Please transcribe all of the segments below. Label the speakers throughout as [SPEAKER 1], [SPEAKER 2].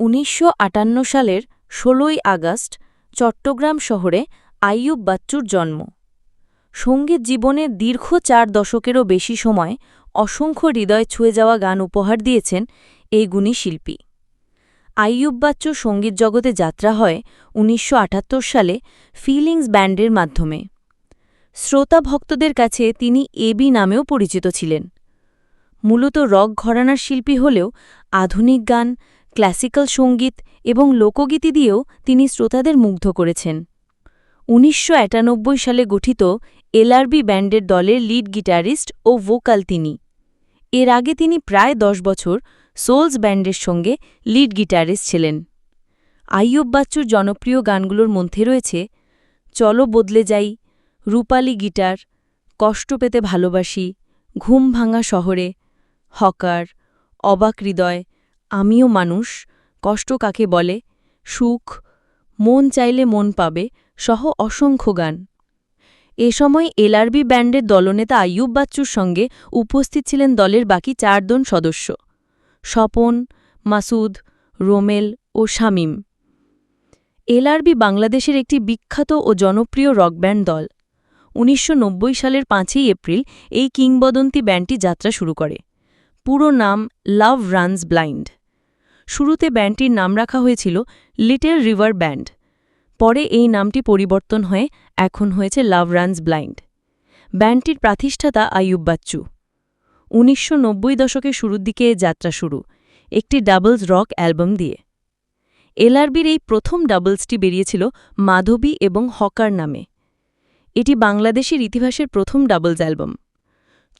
[SPEAKER 1] উনিশশো আটান্ন সালের ১৬ই আগস্ট চট্টগ্রাম শহরে আইয়ুব বাচ্চুর জন্ম। সংগীত জীবনে দীর্ঘ চার দশকেরও বেশি সময় অসংখ্য হৃদয় ছুঁয়ে যাওয়া গান উপহার দিয়েছেন এই গুণী শিল্পী। আইয়ুব বাচ্চুর সংগীত জগতে যাত্রা হয় উনিশশো আটাত্তর সালে ফিলিংস ব্যান্ডের মাধ্যমে। শ্রোতা ভক্তদের কাছে তিনি এবি নামেও পরিচিত ছিলেন। মূলত রক ঘরানার শিল্পী হলেও আধুনিক গান ক্লাসিক্যাল সংগীত এবং লোকগীতি দিয়েও তিনি শ্রোতাদের মুগ্ধ করেছেন। উনিশশো একানব্বই সালে গঠিত এলআরবি ব্যান্ডের দলের লিড গিটারিস্ট ও ভোকাল তিনি। এর আগে তিনি প্রায় দশ বছর সোলস ব্যান্ডের সঙ্গে লিড গিটারিস্ট ছিলেন। আইয়ুব বাচ্চুর জনপ্রিয় গানগুলোর মধ্যে রয়েছে, চলো বদলে যাই রূপালি গিটার কষ্ট পেতে ভালোবাসি ঘুম ভাঙা শহরে হকার অবাক হৃদয় আমিও মানুষ, কষ্ট কাকে বলে, সুখ, মন চাইলে মন পাবে, সহ অসংখ্য গান। এ সময় এলআরবি ব্যান্ডের দলনেতা আইয়ুব বাচ্চুর সঙ্গে উপস্থিত ছিলেন দলের বাকি চারজন সদস্য, স্বপন, মাসুদ, রোমেল ও শামীম। এলআরবি বাংলাদেশের একটি বিখ্যাত ও জনপ্রিয় রক ব্যান্ড দল। উনিশশো নব্বই সালের পাঁচই এপ্রিল এই কিংবদন্তি ব্যান্ডটি যাত্রা শুরু করে। পুরো নাম লাভ রানস ব্লাইন্ড। শুরুতে ব্যান্ডটির নাম রাখা হয়েছিল লিটল রিভার ব্যান্ড। পরে এই নামটি পরিবর্তন হয়ে এখন হয়েছে লাভ রানস ব্লাইন্ড। ব্যান্ডটির প্রাতিষ্ঠাতা আইয়ুব বাচ্চু। উনিশশো নব্বই দশকের শুরুর দিকে যাত্রা শুরু, একটি ডাবলস রক অ্যালবাম দিয়ে। এলআরবির এই প্রথম ডাবলসটি বেরিয়েছিল মাধবী এবং হকার নামে। এটি বাংলাদেশের ইতিহাসের প্রথম ডাবলস অ্যালবাম।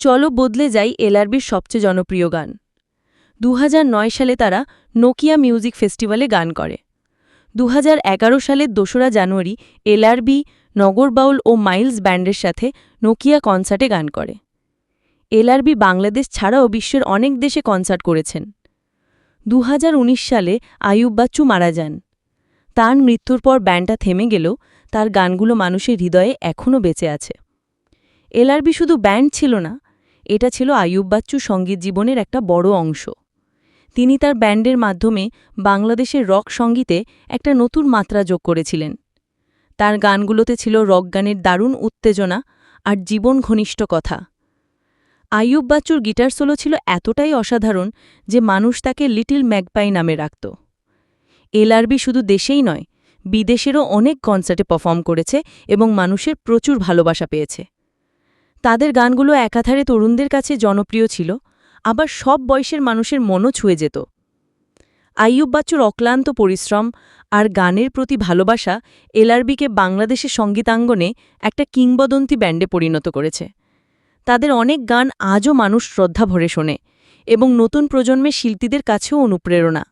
[SPEAKER 1] চলো বদলে যাই এলআরবির সবচেয়ে জনপ্রিয় গান। দু হাজার নয় সালে তারা নোকিয়া মিউজিক ফেস্টিভ্যালে গান করে। দু হাজার এগারো সালের দোসরা জানুয়ারি এলআরবি নগরবাউল ও মাইলস ব্যান্ডের সাথে নোকিয়া কনসার্টে গান করে। এলআরবি বাংলাদেশ ছাড়াও বিশ্বের অনেক দেশে কনসার্ট করেছেন। দু হাজার উনিশ সালে আয়ুব বাচ্চু মারা যান। তার মৃত্যুর পর ব্যান্ডটা থেমে গেলেও তার গানগুলো মানুষের হৃদয়ে এখনও বেঁচে আছে। এলআরবি শুধু ব্যান্ড ছিল না, এটা ছিল আয়ুব বাচ্চু সংগীত জীবনের একটা বড় অংশ। তিনি তার ব্যান্ডের মাধ্যমে বাংলাদেশের রক সঙ্গীতে একটা নতুন মাত্রা যোগ করেছিলেন। তার গানগুলোতে ছিল রক গানের দারুণ উত্তেজনা আর জীবন ঘনিষ্ঠ কথা। আইয়ুব বাচ্চুর গিটার সোলো ছিল এতটাই অসাধারণ যে মানুষ তাকে লিটিল ম্যাগপাই নামে রাখত। এলআরবি শুধু দেশেই নয়, বিদেশেরও অনেক কনসার্টে পারফর্ম করেছে এবং মানুষের প্রচুর ভালোবাসা পেয়েছে। তাদের গানগুলো একাধারে তরুণদের কাছে জনপ্রিয় ছিল আবার সব বয়সের মানুষের মনও ছুঁয়ে যেত। আইয়ুব বাচ্চুর অক্লান্ত পরিশ্রম আর গানের প্রতি ভালোবাসা এলআরবিকে বাংলাদেশের সঙ্গীতাঙ্গনে একটা কিংবদন্তি ব্যান্ডে পরিণত করেছে। তাদের অনেক গান আজও মানুষ শ্রদ্ধা ভরে শোনে এবং নতুন প্রজন্মের শিল্পীদের কাছেও অনুপ্রেরণা।